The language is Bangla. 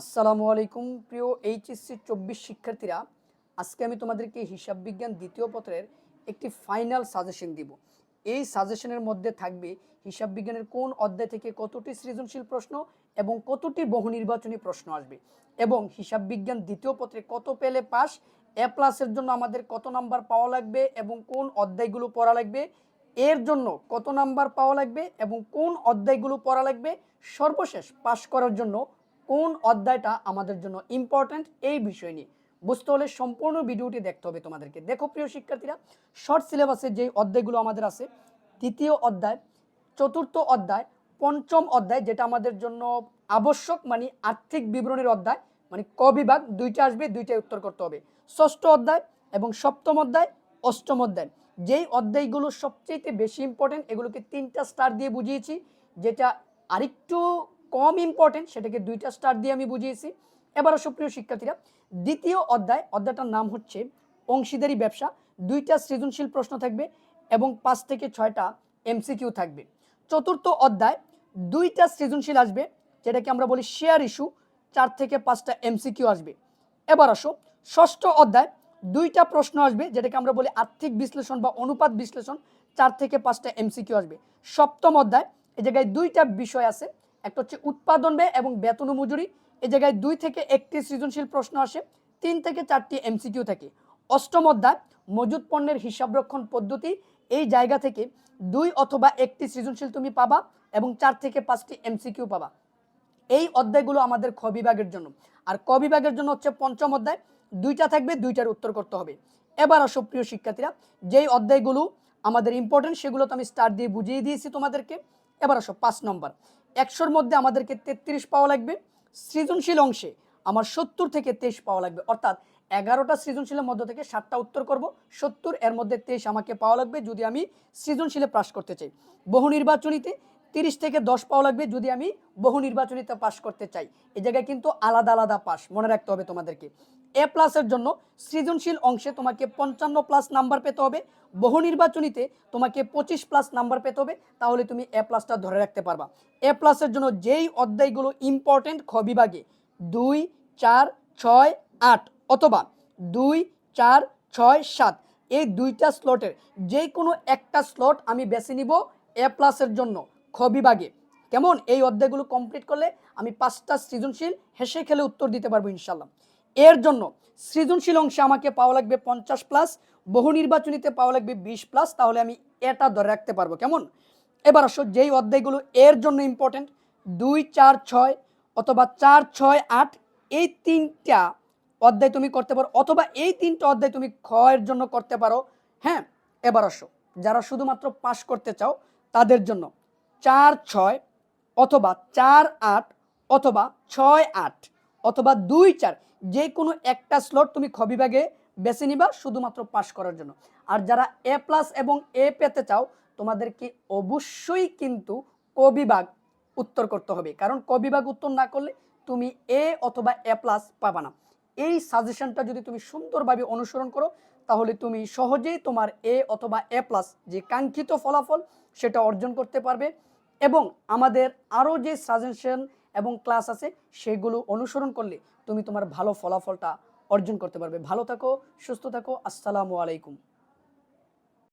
আসসালামু আলাইকুম, প্রিয় এইচএসসি চব্বিশ শিক্ষার্থীরা। আজকে আমি তোমাদেরকে হিসাব বিজ্ঞান দ্বিতীয় পত্রের একটি ফাইনাল সাজেশন দিব। এই সাজেশনের মধ্যে থাকবে হিসাব বিজ্ঞানের কোন অধ্যায় থেকে কতটি সৃজনশীল প্রশ্ন এবং কতটি বহু নির্বাচনী প্রশ্ন আসবে এবং হিসাব বিজ্ঞান দ্বিতীয় পত্রে কত পেলে পাস, এ প্লাসের জন্য আমাদের কত নাম্বার পাওয়া লাগবে এবং কোন অধ্যায়গুলো পড়া লাগবে, এর জন্য কত নাম্বার পাওয়া লাগবে এবং কোন অধ্যায়গুলো পড়া লাগবে, সর্বশেষ পাশ করার জন্য কোন অধ্যায়টা আমাদের জন্য ইম্পর্ট্যান্ট এই বিষয় নিয়ে। বুঝতে হলে সম্পূর্ণ ভিডিওটি দেখতে হবে তোমাদেরকে। দেখো প্রিয় শিক্ষার্থীরা শর্ট সিলেবাসে যে অধ্যায়গুলো আমাদের আছে তৃতীয় অধ্যায়, চতুর্থ অধ্যায়, পঞ্চম অধ্যায়, যেটা আমাদের জন্য আবশ্যক মানে আর্থিক বিবরণের অধ্যায় মানে ক বিভাগ, দুইটা আসবে, দুইটাই উত্তর করতে হবে। ষষ্ঠ অধ্যায় এবং সপ্তম অধ্যায়, অষ্টম অধ্যায়। যেই অধ্যায়গুলো সবচেয়ে বেশি ইম্পর্টেন্ট এগুলোকে তিনটা স্টার দিয়ে বুঝিয়েছি, যেটা আরেকটু কম ইম্পর্টেন্ট সেটাকে দুইটা স্টার দিয়ে আমি বুঝিয়েছি। এবার সুপ্রিয় শিক্ষার্থীরা, দ্বিতীয় অধ্যায়, অধ্যায়টার নাম হচ্ছে অংশীদারি ব্যবসা। দুইটা সৃজনশীল প্রশ্ন থাকবে এবং পাঁচ থেকে ছয়টা এমসিকিউ থাকবে। চতুর্থ অধ্যায়, দুইটা সৃজনশীল আসবে, যেটাকে আমরা বলি শেয়ার ইস্যু চার থেকে পাঁচটা এমসিকিউ আসবে। এবার আসো, ষষ্ঠ অধ্যায়, দুইটা প্রশ্ন আসবে, যেটাকে আমরা বলি আর্থিক বিশ্লেষণ বা অনুপাত বিশ্লেষণ, চার থেকে পাঁচটা এমসিকিউ আসবে। সপ্তম অধ্যায় এ জায়গায় দুইটা বিষয় আছে একটা হচ্ছে উৎপাদন ব্যয় এবং বেতন মজুরি। এই জায়গায় দুই থেকে একটি সৃজনশীল প্রশ্ন আসে, তিন থেকে চারটি এমসিকিউ থাকে। অষ্টম অধ্যায় মজুদ পণ্যের হিসাবরক্ষণ পদ্ধতি। এই জায়গা থেকে দুই অথবা একটি সৃজনশীল তুমি পাবা এবং চার থেকে পাঁচটি এমসিকিউ পাবা। এই অধ্যায়গুলো আমাদের খ বিভাগের জন্য। আর ক বিভাগের জন্য হচ্ছে পঞ্চম অধ্যায়, দুইটা থাকবে, দুইটার উত্তর করতে হবে। এবার আসো প্রিয় শিক্ষার্থীরা, যেই অধ্যায়গুলো আমাদের ইম্পর্টেন্ট সেগুলো তো আমি স্টার দিয়ে বুঝিয়ে দিয়েছি তোমাদেরকে। এবার আসো পাঁচ নম্বর। একশোর মধ্যে আমাদেরকে তেত্রিশ পাওয়া লাগবে। সৃজনশীল অংশে আমার সত্তর থেকে তেইশ পাওয়া লাগবে। অর্থাৎ এগারোটা সৃজনশীলের মধ্য থেকে সাতটা উত্তর করব। সত্তর এর মধ্যে তেইশ আমাকে পাওয়া লাগবে যদি আমি সৃজনশীলে পাশ করতে চাই। বহু নির্বাচনীতে তিরিশ থেকে দশ পাওয়া লাগবে যদি আমি বহু নির্বাচনীতে পাশ করতে চাই। এ জায়গায় কিন্তু আলাদা আলাদা পাশ মনে রাখতে হবে তোমাদেরকে। এ প্লাসের জন্য সৃজনশীল অংশে তোমাকে পঞ্চান্ন প্লাস নাম্বার পেতে হবে। বহু নির্বাচনীতে তোমাকে পঁচিশ প্লাস নাম্বার পেতে হবে। তাহলে তুমি এ প্লাসটা ধরে রাখতে পারবা। এ প্লাসের জন্য যেই অধ্যায়গুলো ইম্পর্টেন্ট খ বিভাগে, দুই, চার, ছয়, আট অথবা দুই, চার, ছয়, সাত, এই দুইটা স্লটের যে কোনো একটা স্লট আমি বেছে নিব এ প্লাসের জন্য খ বিভাগে। কেমন? এই অধ্যায়গুলো কমপ্লিট করলে আমি পাঁচটা সৃজনশীল হেসে খেলে উত্তর দিতে পারব ইনশাল্লাহ এর জন্য সৃজনশীল অংশে আমাকে পাওয়া লাগবে পঞ্চাশ প্লাস বহু নির্বাচনীতে পাওয়া লাগবে বিশ প্লাস তাহলে আমি এটা ধরে রাখতে পারব। কেমন? এবার আসো, যেই অধ্যায়গুলো এর জন্য ইম্পর্টেন্ট দুই, চার, ছয় অথবা চার, ছয়, আট, এই তিনটা অধ্যায় তুমি করতে পারো অথবা এই তিনটা অধ্যায় তুমি এর জন্য করতে পারো। হ্যাঁ এবার আসো, যারা শুধুমাত্র পাস করতে চাও তাদের জন্য চার, ছয় অথবা চার, আট অথবা ছয়, আট। অথবা দুই চার, যে কোনো একটা স্লট তুমি খ বিভাগে বেছে নিবা শুধুমাত্র পাশ করার জন্য। আর যারা এ প্লাস এবং এ পেতে চাও, তোমাদেরকে অবশ্যই কিন্তু ক বিভাগ উত্তর করতে হবে। কারণ ক বিভাগ উত্তর না করলে তুমি এ অথবা এ প্লাস পাবা না। এই সাজেশনটা যদি তুমি সুন্দরভাবে অনুসরণ করো, তাহলে তুমি সহজেই তোমার এ অথবা এ প্লাস যে কাঙ্ক্ষিত ফলাফল, সেটা অর্জন করতে পারবে। এবং আমাদের আরও যে সাজেশন এবং ক্লাস আছে, সেগুলো অনুসরণ করলে তুমি তোমার ভালো ফলাফলটা অর্জন করতে পারবে। ভালো থাকো, সুস্থ থাকো, আসসালামু আলাইকুম।